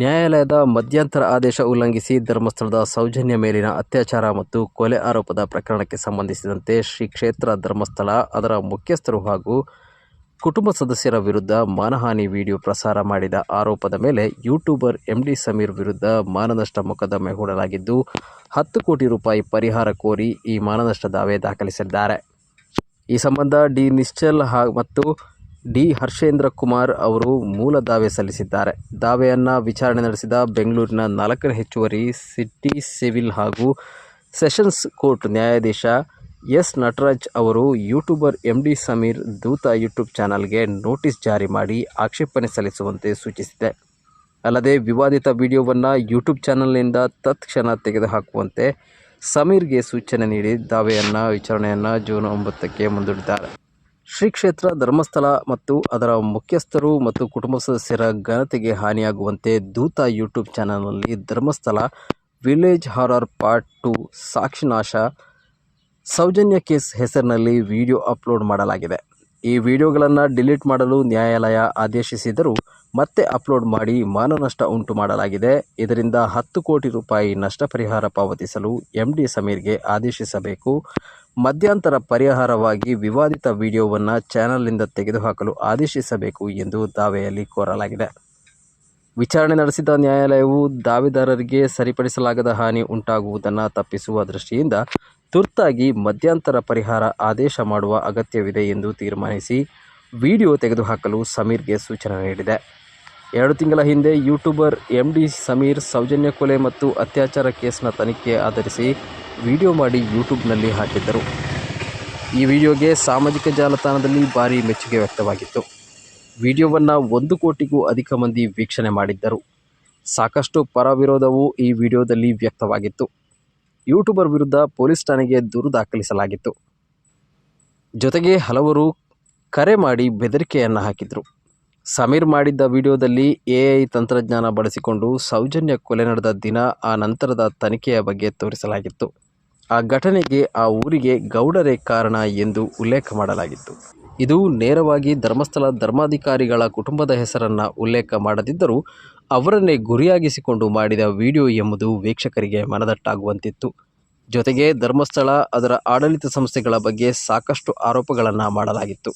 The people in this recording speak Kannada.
ನ್ಯಾಯಾಲಯದ ಮಧ್ಯಂತರ ಆದೇಶ ಉಲ್ಲಂಘಿಸಿ ಧರ್ಮಸ್ಥಳದ ಸೌಜನ್ಯ ಮೇಲಿನ ಅತ್ಯಾಚಾರ ಮತ್ತು ಕೊಲೆ ಆರೋಪದ ಪ್ರಕರಣಕ್ಕೆ ಸಂಬಂಧಿಸಿದಂತೆ ಶ್ರೀ ಕ್ಷೇತ್ರ ಧರ್ಮಸ್ಥಳ, ಅದರ ಮುಖ್ಯಸ್ಥರು ಹಾಗೂ ಕುಟುಂಬ ಸದಸ್ಯರ ವಿರುದ್ಧ ಮಾನಹಾನಿ ವಿಡಿಯೋ ಪ್ರಸಾರ ಮಾಡಿದ ಆರೋಪದ ಮೇಲೆ ಯೂಟ್ಯೂಬರ್ ಎಂಡಿ ಸಮೀರ್ ವಿರುದ್ಧ ಮಾನನಷ್ಟ ಮೊಕದ್ದಮೆ ಹೂಡಲಾಗಿದ್ದು, ಹತ್ತು ಕೋಟಿ ರೂಪಾಯಿ ಪರಿಹಾರ ಕೋರಿ ಈ ಮಾನನಷ್ಟ ದಾವೆ ದಾಖಲಿಸಿದ್ದಾರೆ. ಈ ಸಂಬಂಧ ಡಿ. ನಿಶ್ಚಲ್ ಮತ್ತು ಡಿ ಹರ್ಷೇಂದ್ರ ಕುಮಾರ್ ಅವರು ಮೂಲ ದಾವೆ ಸಲ್ಲಿಸಿದ್ದಾರೆ. ದಾವೆಯನ್ನು ವಿಚಾರಣೆ ನಡೆಸಿದ ಬೆಂಗಳೂರಿನ ನಾಲ್ಕನೇ ಹೆಚ್ಚುವರಿ ಸಿಟಿ ಸಿವಿಲ್ ಹಾಗೂ ಸೆಷನ್ಸ್ ಕೋರ್ಟ್ ನ್ಯಾಯಾಧೀಶ ಎಸ್ ನಟರಾಜ್ ಅವರು ಯೂಟ್ಯೂಬರ್ ಎಂ ಡಿ ಸಮೀರ್ ದೂತ ಯೂಟ್ಯೂಬ್ ಚಾನಲ್ಗೆ ನೋಟಿಸ್ ಜಾರಿ ಮಾಡಿ ಆಕ್ಷೇಪಣೆ ಸಲ್ಲಿಸುವಂತೆ ಸೂಚಿಸಿದೆ. ಅಲ್ಲದೆ ವಿವಾದಿತ ವಿಡಿಯೋವನ್ನು ಯೂಟ್ಯೂಬ್ ಚಾನಲ್ನಿಂದ ತತ್ಕ್ಷಣ ತೆಗೆದುಹಾಕುವಂತೆ ಸಮೀರ್ಗೆ ಸೂಚನೆ ನೀಡಿ ದಾವೆಯನ್ನು ವಿಚಾರಣೆಯನ್ನು ಜೂನ್ ಒಂಬತ್ತಕ್ಕೆ ಮುಂದೂಡಿದ್ದಾರೆ. ಶ್ರೀ ಕ್ಷೇತ್ರ ಧರ್ಮಸ್ಥಳ ಮತ್ತು ಅದರ ಮುಖ್ಯಸ್ಥರು ಮತ್ತು ಕುಟುಂಬ ಸದಸ್ಯರ ಘನತೆಗೆ ಹಾನಿಯಾಗುವಂತೆ ದೂತ ಯೂಟ್ಯೂಬ್ ಚಾನಲ್ನಲ್ಲಿ Dharmasthala village horror part two ಸಾಕ್ಷಿನಾಶ Soujanya case ಹೆಸರಿನಲ್ಲಿ ವಿಡಿಯೋ ಅಪ್ಲೋಡ್ ಮಾಡಲಾಗಿದೆ. ಈ ವಿಡಿಯೋಗಳನ್ನು ಡಿಲೀಟ್ ಮಾಡಲು ನ್ಯಾಯಾಲಯ ಆದೇಶಿಸಿದರೂ ಮತ್ತೆ ಅಪ್ಲೋಡ್ ಮಾಡಿ ಮಾನನಷ್ಟ ಉಂಟು ಮಾಡಲಾಗಿದೆ. ಇದರಿಂದ ಹತ್ತು ಕೋಟಿ ರೂಪಾಯಿ ನಷ್ಟ ಪರಿಹಾರ ಪಾವತಿಸಲು ಎಂ ಡಿ ಸಮೀರ್ಗೆ ಆದೇಶಿಸಬೇಕು. ಮಧ್ಯಂತರ ಪರಿಹಾರವಾಗಿ ವಿವಾದಿತ ವಿಡಿಯೋವನ್ನು ಚಾನಲ್ನಿಂದ ತೆಗೆದುಹಾಕಲು ಆದೇಶಿಸಬೇಕು ಎಂದು ದಾವೆಯಲ್ಲಿ ಕೋರಲಾಗಿದೆ. ವಿಚಾರಣೆ ನಡೆಸಿದ ನ್ಯಾಯಾಲಯವು ದಾವೆದಾರರಿಗೆ ಸರಿಪಡಿಸಲಾಗದ ಹಾನಿ ಉಂಟಾಗುವುದನ್ನು ತಪ್ಪಿಸುವ ದೃಷ್ಟಿಯಿಂದ ತುರ್ತಾಗಿ ಮಧ್ಯಂತರ ಪರಿಹಾರ ಆದೇಶ ಮಾಡುವ ಅಗತ್ಯವಿದೆ ಎಂದು ತೀರ್ಮಾನಿಸಿ ವಿಡಿಯೋ ತೆಗೆದುಹಾಕಲು ಸಮೀರ್ಗೆ ಸೂಚನೆ ನೀಡಿದೆ. ಎರಡು ತಿಂಗಳ ಹಿಂದೆ YouTuber M D Sameer Soujanya ಕೊಲೆ ಮತ್ತು ಅತ್ಯಾಚಾರ ಕೇಸ್ನ ತನಿಖೆ ಆಧರಿಸಿ ವಿಡಿಯೋ ಮಾಡಿ ಯೂಟ್ಯೂಬ್ನಲ್ಲಿ ಹಾಕಿದ್ದರು. ಈ ವಿಡಿಯೋಗೆ ಸಾಮಾಜಿಕ ಜಾಲತಾಣದಲ್ಲಿ ಭಾರೀ ಮೆಚ್ಚುಗೆ ವ್ಯಕ್ತವಾಗಿತ್ತು. ವಿಡಿಯೋವನ್ನು ಒಂದು ಕೋಟಿಗೂ ಅಧಿಕ ಮಂದಿ ವೀಕ್ಷಣೆ ಮಾಡಿದ್ದರು. ಸಾಕಷ್ಟು ಪರ ವಿರೋಧವೂ ಈ ವಿಡಿಯೋದಲ್ಲಿ ವ್ಯಕ್ತವಾಗಿತ್ತು. ಯೂಟ್ಯೂಬರ್ ವಿರುದ್ಧ ಪೊಲೀಸ್ ಠಾಣೆಗೆ ದೂರು ದಾಖಲಿಸಲಾಗಿತ್ತು. ಜೊತೆಗೆ ಹಲವರು ಕರೆ ಮಾಡಿ ಬೆದರಿಕೆಯನ್ನು ಹಾಕಿದರು. ಸಮೀರ್ ಮಾಡಿದ್ದ ವಿಡಿಯೋದಲ್ಲಿ ಎಐ ತಂತ್ರಜ್ಞಾನ ಬಳಸಿಕೊಂಡು ಸೌಜನ್ಯ ಕೊಲೆ ನಡೆದ ದಿನ ಆ ನಂತರದ ತನಿಖೆಯ ಬಗ್ಗೆ ತೋರಿಸಲಾಗಿತ್ತು. ಆ ಘಟನೆಗೆ ಆ ಊರಿಗೆ ಗೌಡರೇ ಕಾರಣ ಎಂದು ಉಲ್ಲೇಖ ಮಾಡಲಾಗಿತ್ತು. ಇದು ನೇರವಾಗಿ ಧರ್ಮಸ್ಥಳ ಧರ್ಮಾಧಿಕಾರಿಗಳ ಕುಟುಂಬದ ಹೆಸರನ್ನು ಉಲ್ಲೇಖ ಮಾಡದಿದ್ದರೂ ಅವರನ್ನೇ ಗುರಿಯಾಗಿಸಿಕೊಂಡು ಮಾಡಿದ ವಿಡಿಯೋ ಎಂಬುದು ವೀಕ್ಷಕರಿಗೆ ಮನದಟ್ಟಾಗುವಂತಿತ್ತು. ಜೊತೆಗೆ ಧರ್ಮಸ್ಥಳ, ಅದರ ಆಡಳಿತ ಸಂಸ್ಥೆಗಳ ಬಗ್ಗೆ ಸಾಕಷ್ಟು ಆರೋಪಗಳನ್ನು ಮಾಡಲಾಗಿತ್ತು.